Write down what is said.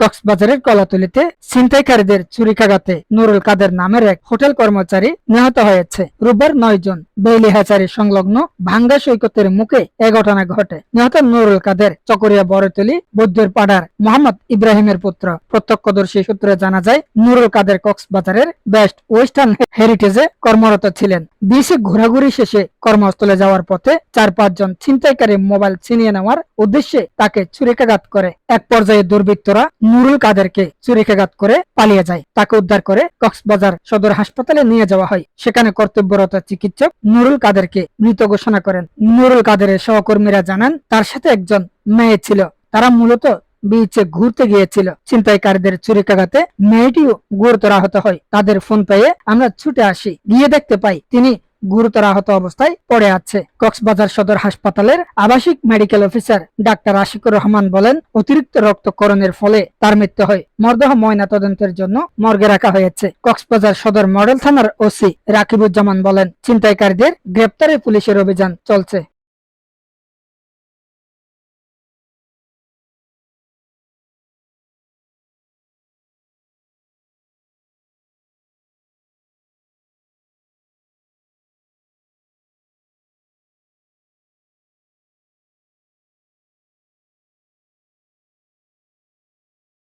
কক্সবাজারের কলাতলিতে ছিনতাইকারীদের চুরিকাঘাতে নুরুল কাদের নামের এক হোটেল কর্মচারী নিহত হয়েছে। রোববার নয় জন বেইলি হ্যাচারি সংলগ্ন ভাঙ্গা সৈকতের মুখে এ ঘটনা ঘটে। নিহত নুরুল কাদের চকরিয়া বড়তলি বৈদ্যের পাড়ার মোহাম্মদ ইব্রাহিমের পুত্র। প্রত্যক্ষদর্শী সূত্রে জানা যায়, নুরুল কাদের কক্সবাজারের বেস্ট ওয়েস্টার্ন হেরিটেজে কর্মরত ছিলেন। বিশে ঘোরাঘুরি শেষে কর্মস্থলে যাওয়ার পথে চার পাঁচজন ছিনতাইকারী মোবাইল ছিনিয়ে নেওয়ার উদ্দেশ্যে তাকে ছুরিকাঘাত করে। এক পর্যায়ে দুর্বৃত্তরা নুরুল কাদেরকে চুরিকাঘাত করে পালিয়ে যায়। তাকে উদ্ধার করে কক্সবাজার সদর হাসপাতালে নিয়ে যাওয়া হয়। সেখানে কর্তব্যরত চিকিৎসক নুরুল কাদেরকে মৃত ঘোষণা করেন। নুরুল কাদেরের সহকর্মীরা জানান, তার সাথে একজন মেয়ে ছিল। তারা মূলত বিচে ঘুরতে গিয়েছিল। ছিনতাইকারীদের চুরিকাঘাতে মেয়েটিও গুরুতর আহত হয়। তাদের ফোন পেয়ে আমরা ছুটে আসি। গিয়ে দেখতে পাই, তিনি গুরুতর আহত অবস্থায় পড়ে আছে। কক্সবাজার সদর হাসপাতালের আবাসিক medical officer doctor Ashikur Rahman বলেন, অতিরিক্ত রক্তকরণের ফলে তার মৃত্যু হয়। মরদেহ ময়না তদন্তের জন্য মর্গে রাখা হয়েছে। কক্সবাজার সদর মডেল থানার ওসি রাকিবুজ্জামান বলেন, ছিনতাইকারীদের গ্রেপ্তারে পুলিশের অভিযান চলছে।